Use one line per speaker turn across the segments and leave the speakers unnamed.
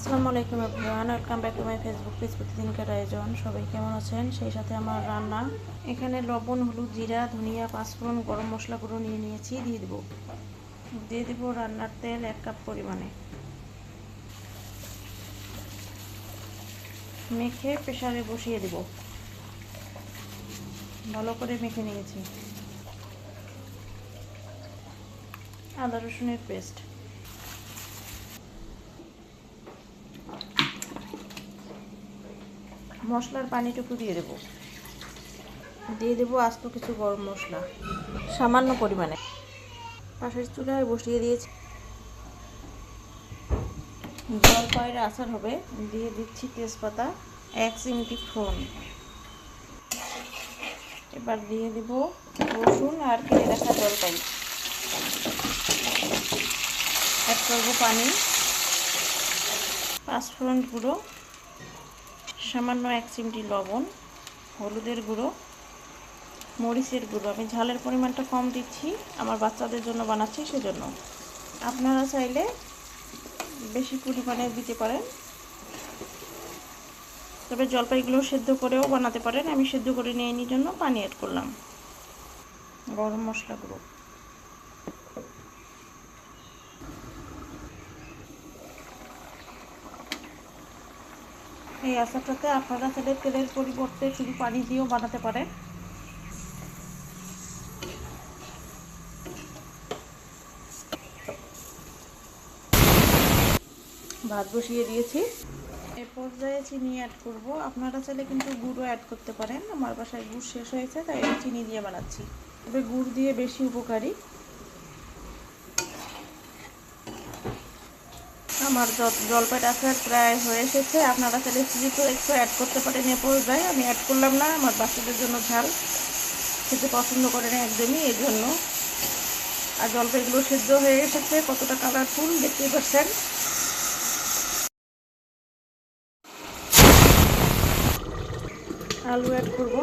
আসসালামু আলাইকুম everyone welcome back to my Facebook page প্রতিদিনকার আয়োজন। সবাই কেমন আছেন? সেই সাথে আমার রান্না। এখানে লবণ, হলুদ, জিরা, ধনিয়া, পাঁচফোড়ন, গরম মশলা গুঁড়ো নিয়ে নিয়েছি, দিয়ে দেবো। দিয়ে দেবো রান্নার তেল এক কাপ পরিমাণে। মেখে প্রেশারে বসিয়ে দেব। ভালো করে মেখে নিয়েছি। আদা রসুনের পেস্ট। মশলার পানিটুকু দিয়ে দেবো। দিয়ে দেবো আস্ত কিছু গরম মশলা, সামান্য পরিমাণে। পাশের চুলায় বসিয়ে দিয়েছি। জলপাইয়ের আচার হবে, দিয়ে দিচ্ছি তেজপাতা, এক চিমটি ফোন এবার দিয়ে দিব রসুন আর কেটে রাখা জলপাই। এক করব পানি। পাঁচফোড়ন গুঁড়ো সামান্য এক চিমটি লবণ, হলুদের গুঁড়ো, মরিচের গুঁড়ো। আমি ঝালের পরিমাণটা কম দিচ্ছি, আমার বাচ্চাদের জন্য বানাচ্ছি সেজন্য। আপনারা চাইলে বেশি পরিমাণে দিতে পারেন। তবে জলপাইগুলো সেদ্ধ করেও বানাতে পারেন। আমি সেদ্ধ করে নিয়ে নিয়ে জন্য পানি অ্যাড করলাম। গরম মশলা গুঁড়ো। এই আচারটাতে আপনারা চাইলে তেলের পরিবর্তে শুধু পানি দিয়েও বানাতে পারেন। ভাত বসিয়ে দিয়েছি। এ পর্যায়ে চিনি অ্যাড করব। আপনারা চাইলে কিন্তু গুড়ও অ্যাড করতে পারেন। আমার বাসায় গুড় শেষ হয়েছে, তাই চিনি দিয়ে বানাচ্ছি। তবে গুড় দিয়ে বেশি উপকারী। আমার জলপাই আচার প্রায় হয়ে এসেছে। আপনারা চাইলে চিলি তো একটু অ্যাড করতে পারেন, এ পর্যায়ে। আমি অ্যাড করলাম না, আমার বাচ্চাদের জন্য ঝাল। খেতে পছন্দ করে না একদমই এই জন্য আর জলপাইগুলো সেদ্ধ হয়ে এসেছে, কতটা কালারফুল দেখতেই পাচ্ছেন। আলু অ্যাড করব।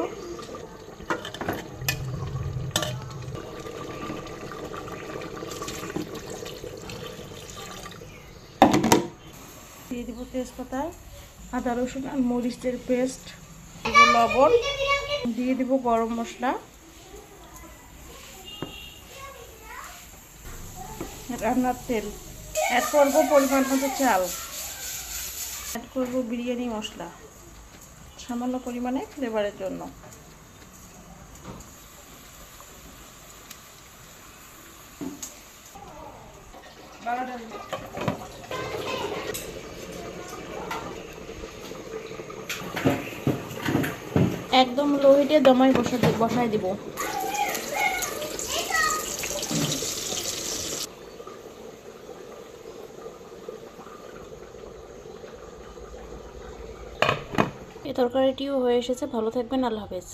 দিয়ে দিব তেজপাতা, আদা, রসুন আর মরিচের পেস্ট লবণ, দিয়ে দিব গরম মশলা। রান্নার তেল অ্যাড করব পরিমাণ মতো চাল। অ্যাড করব বিরিয়ানি মশলা, সামান্য পরিমাণে ফ্লেভারের জন্য। একদম লোহিটে দমাই বসা বসাই দিব। এই তরকারিটিও হয়ে এসেছে। ভালো থাকবেন। আল্লাহ হাফেজ।